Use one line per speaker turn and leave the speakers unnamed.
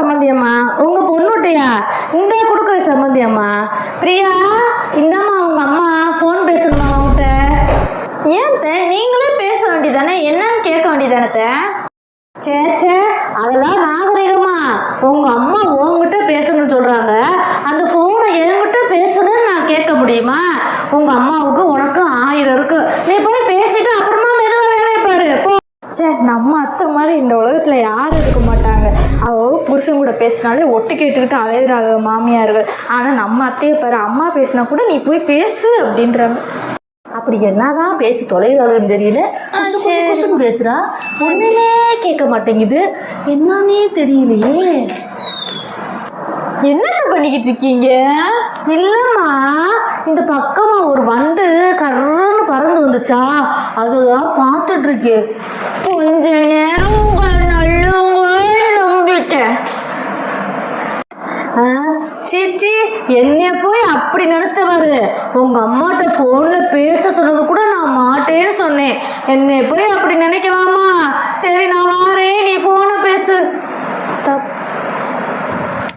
சம்மந்தியம்மா? உங்க பொண்ணுட்டையா இந்த கொடுக்குற சம்மந்தியம்மா? பிரியா இந்தாம்மா உங்க அம்மா ஃபோன் பேசணுமா உங்ககிட்ட?
ஏன் தே நீங்களே பேச வேண்டியதானே? என்னன்னு கேட்க வேண்டியதானே தே?
சே சே அதெல்லாம் நாகரிகமா. உங்க அம்மா உங்ககிட்ட பேசணும்னு சொல்றாங்க. அந்த ஃபோனை என்கிட்ட பேசுங்கன்னு நான் கேட்க முடியுமா? உங்க அம்மாவுக்கு உனக்கும் ஆயிரம் இருக்கு. நீ போய் பேசிட்டு அப்புறமா மெதுவாக வேலையை பாரு. போ.
சே நம்ம அத்தை மாதிரி இந்த உலகத்துல யார் இருக்க மாட்டாங்க அவ புருஷன் கூட பேசினாலே ஒட்டு கேட்டுக்கிட்டு அலையிறாங்க மாமியார்கள். ஆனா நம்ம அத்தையை பாரு அம்மா பேசினா கூட நீ போய் பேசு அப்படின்றாங்க.
அப்படி என்னதான் பேசி தொலைகிறாளுன்னு தெரியல. குசு குசு குசுன்னு பேசுறா. ஒண்ணுமே கேட்க மாட்டேங்குது. என்னன்னே தெரியலையே.
என்னத்த பண்ணிக்கிட்டு இருக்கீங்க?
இல்லம்மா இந்த பக்கமா ஒரு வண்டு கர்றன்னு பறந்து வந்துச்சா? அதுதான் பார்த்துட்டு இருக்கேன்.
கொஞ்ச நேரம்
சீச்சி என்னைய போய் அப்படி நினச்சிட்டவாரு உங்கள் அம்மாட்ட ஃபோனில் பேச சொன்னது கூட நான் மாட்டேன்னு சொன்னேன். என்னைய போய் அப்படி நினைக்கலாமா? சரி நான் வாரேன். நீ ஃபோனை பேசு. தப்பு